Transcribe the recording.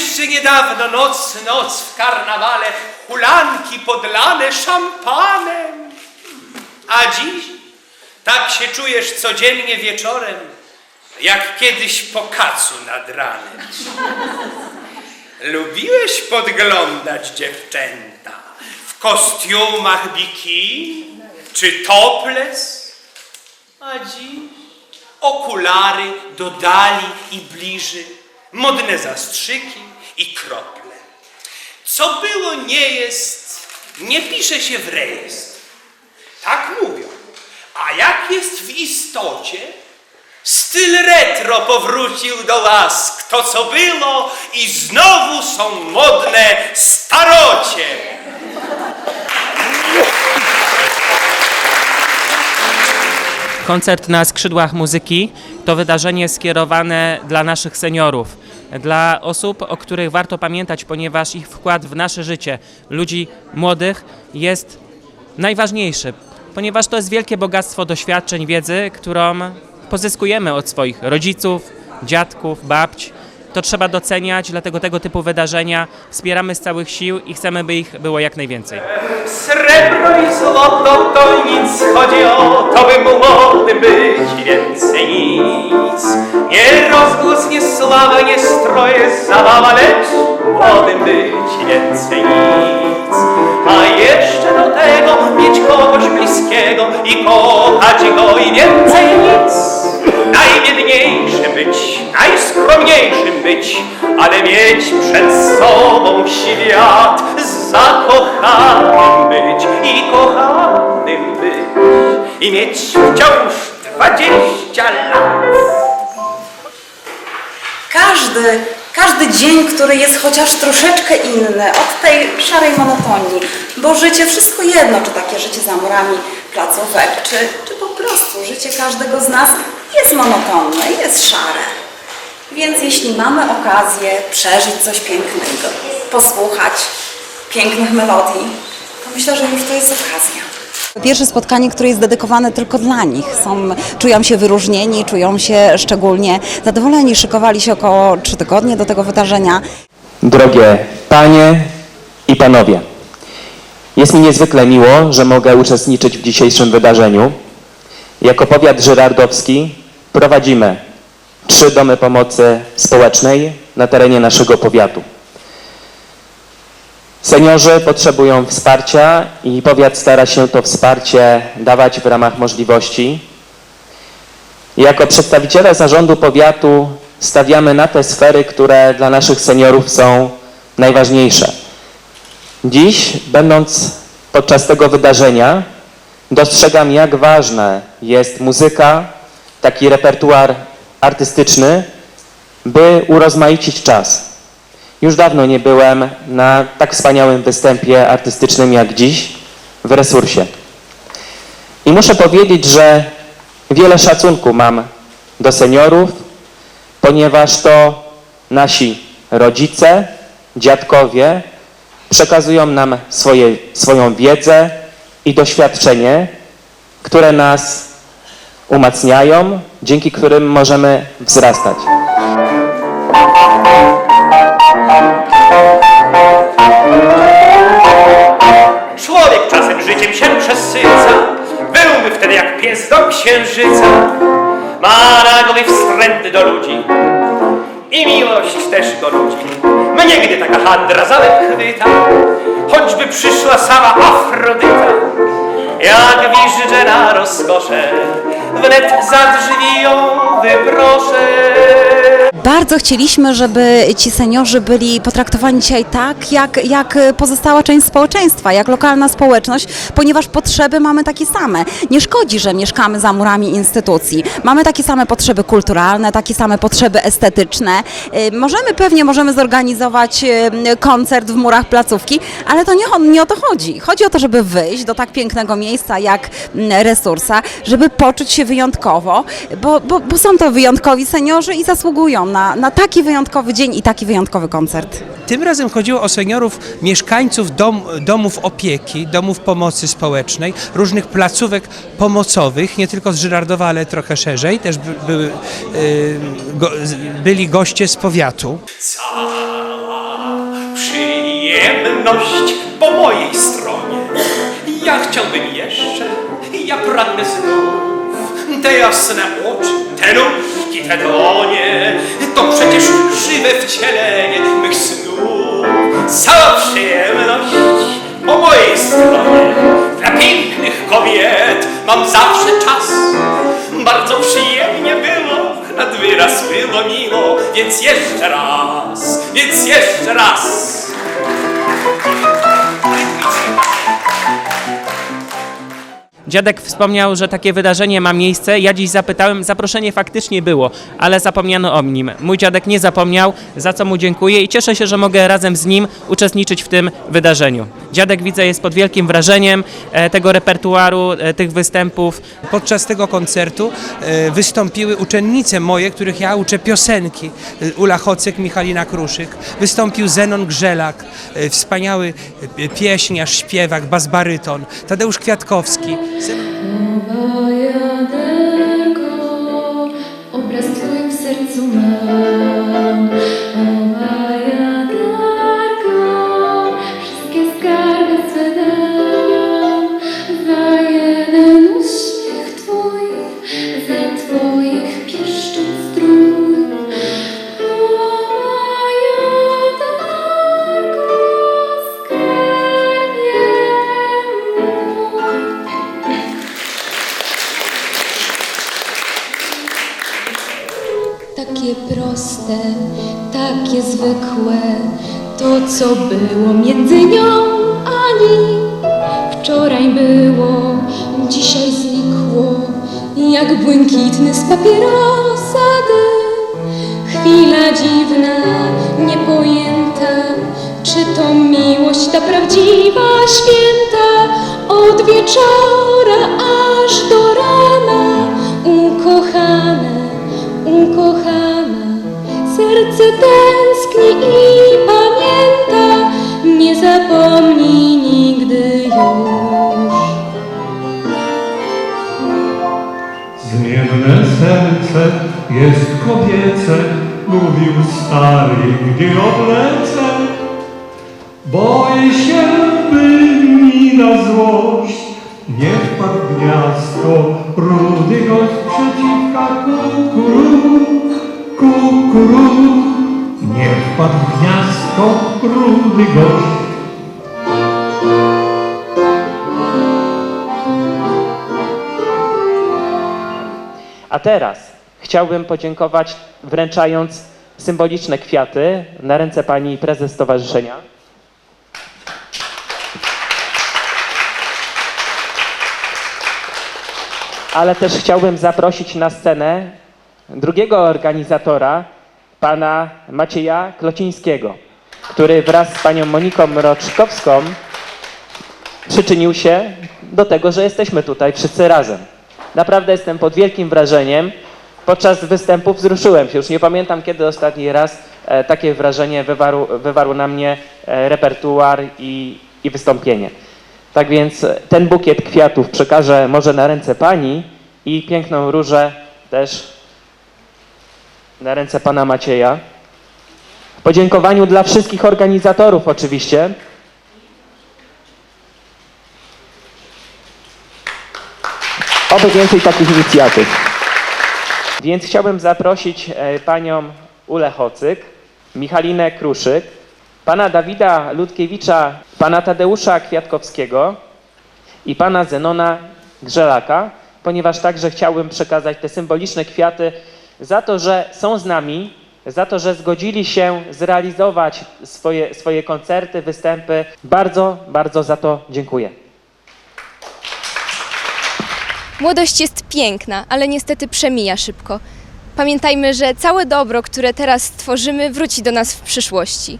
jeszcze niedawno noc, noc w karnawale, hulanki podlane szampanem. A dziś tak się czujesz codziennie wieczorem, jak kiedyś po kacu nad ranem. Lubiłeś podglądać dziewczęta w kostiumach bikini czy topless, a dziś okulary do dali i bliży, modne zastrzyki i krople. Co było nie jest, nie pisze się w rejestr. Tak mówią. A jak jest w istocie, styl retro powrócił do łask. To co było i znowu są modne starocie. Koncert na skrzydłach muzyki to wydarzenie skierowane dla naszych seniorów, dla osób, o których warto pamiętać, ponieważ ich wkład w nasze życie, ludzi młodych, jest najważniejszy, ponieważ to jest wielkie bogactwo doświadczeń, wiedzy, którą pozyskujemy od swoich rodziców, dziadków, babć. To trzeba doceniać, dlatego tego typu wydarzenia wspieramy z całych sił i chcemy, by ich było jak najwięcej. Srebro i złoto to nic, chodzi o to, by młodym być więcej nic. Nie rozgłos, nie sława, nie stroje, zabawa, lecz młodym być więcej nic. A jeszcze do tego mieć kogoś bliskiego i kochać go i więcej nic. Najbiedniejszym być, najskromniejszym być, ale mieć przed sobą świat, zakochanym być i kochanym być i mieć wciąż dwadzieścia lat. Każdy, każdy dzień, który jest chociaż troszeczkę inny od tej szarej monotonii, bo życie wszystko jedno, czy takie życie za murami placówek, czy, czy po prostu życie każdego z nas jest monotonne, jest szare. Więc jeśli mamy okazję przeżyć coś pięknego, posłuchać pięknych melodii, to myślę, że już to jest okazja. Pierwsze spotkanie, które jest dedykowane tylko dla nich. Są, czują się wyróżnieni, czują się szczególnie zadowoleni. Szykowali się około trzy tygodnie do tego wydarzenia. Drogie Panie i Panowie, jest mi niezwykle miło, że mogę uczestniczyć w dzisiejszym wydarzeniu. Jako powiat żyrardowski prowadzimy trzy domy pomocy społecznej na terenie naszego powiatu. Seniorzy potrzebują wsparcia i powiat stara się to wsparcie dawać w ramach możliwości. Jako przedstawiciele zarządu powiatu stawiamy na te sfery, które dla naszych seniorów są najważniejsze. Dziś, będąc podczas tego wydarzenia, dostrzegam, jak ważna jest muzyka, taki repertuar artystyczny, by urozmaicić czas. Już dawno nie byłem na tak wspaniałym występie artystycznym jak dziś w resursie. I muszę powiedzieć, że wiele szacunku mam do seniorów, ponieważ to nasi rodzice, dziadkowie przekazują nam swoje, swoją wiedzę i doświadczenie, które nas umacniają, dzięki którym możemy wzrastać. Życiem się przesyca, byłby wtedy jak pies do księżyca. Ma na głowie wstręty do ludzi i miłość też go ludzi. Mnie gdy taka handra chwyta, choćby przyszła sama Afrodyta. Jak wiszczę na rozkosze, wnet za drzwi ją wyproszę. Bardzo chcieliśmy, żeby ci seniorzy byli potraktowani dzisiaj tak, jak, jak pozostała część społeczeństwa, jak lokalna społeczność, ponieważ potrzeby mamy takie same. Nie szkodzi, że mieszkamy za murami instytucji. Mamy takie same potrzeby kulturalne, takie same potrzeby estetyczne. Y, Możemy pewnie możemy zorganizować y, koncert w murach placówki, ale to nie, nie o to chodzi. Chodzi o to, żeby wyjść do tak pięknego miejsca jak mm, Resursa, żeby poczuć się wyjątkowo, bo, bo, bo są to wyjątkowi seniorzy i zasługują na, na taki wyjątkowy dzień i taki wyjątkowy koncert. Tym razem chodziło o seniorów, mieszkańców dom, domów opieki, domów pomocy społecznej, różnych placówek pomocowych, nie tylko z Żyrardowa, ale trochę szerzej. Też by, były, y, go, byli goście z powiatu. Cała przyjemność po mojej stronie. Ja chciałbym jeszcze, ja pragnę znów te jasne oczy, te dłonie, to przecież żywe wcielenie mych snów. Cała przyjemność po mojej stronie. Dla pięknych kobiet mam zawsze czas. Bardzo przyjemnie było, nad wyraz było miło, więc jeszcze raz, więc jeszcze raz. Dziadek wspomniał, że takie wydarzenie ma miejsce. Ja dziś zapytałem, zaproszenie faktycznie było, ale zapomniano o nim. Mój dziadek nie zapomniał, za co mu dziękuję i cieszę się, że mogę razem z nim uczestniczyć w tym wydarzeniu. Dziadek widzę jest pod wielkim wrażeniem e, tego repertuaru, e, tych występów. Podczas tego koncertu e, wystąpiły uczennice moje, których ja uczę piosenki. Ula Hocyk, Michalina Kruszyk. Wystąpił Zenon Grzelak, wspaniały pieśniarz, śpiewak, basbaryton. Tadeusz Kwiatkowski. Bajaderko, obraz twój w sercu mam. Proste, takie zwykłe, to co było między nią a nim. Wczoraj było, dzisiaj znikło, jak błękitny z papierosa dym. Chwila dziwna, niepojęta, czy to miłość ta prawdziwa, święta, od wieczora serce tęskni i pamięta, nie zapomni nigdy już. Zmienne serce jest kobiece, mówił stary, gdy odlecę. Boję się, by mi na złość nie wpadł gniazdo rudy gość przeciwka kukuru, kukuru. Nie wpadł w gniazdo rudy gość. A teraz chciałbym podziękować, wręczając symboliczne kwiaty na ręce pani prezes stowarzyszenia. Ale też chciałbym zaprosić na scenę drugiego organizatora, pana Macieja Klocińskiego, który wraz z panią Moniką Mroczkowską przyczynił się do tego, że jesteśmy tutaj wszyscy razem. Naprawdę jestem pod wielkim wrażeniem. Podczas występu wzruszyłem się. Już nie pamiętam, kiedy ostatni raz e, takie wrażenie wywarł, wywarł na mnie e, repertuar i, i wystąpienie. Tak więc e, ten bukiet kwiatów przekażę może na ręce pani i piękną różę też na ręce pana Macieja. W podziękowaniu dla wszystkich organizatorów oczywiście. Oby więcej takich inicjatyw. Więc chciałbym zaprosić e, panią Ulę Hocyk, Michalinę Kruszyk, pana Dawida Ludkiewicza, pana Tadeusza Kwiatkowskiego i pana Zenona Grzelaka, ponieważ także chciałbym przekazać te symboliczne kwiaty za to, że są z nami, za to, że zgodzili się zrealizować swoje, swoje koncerty, występy. Bardzo, bardzo za to dziękuję. Młodość jest piękna, ale niestety przemija szybko. Pamiętajmy, że całe dobro, które teraz tworzymy, wróci do nas w przyszłości.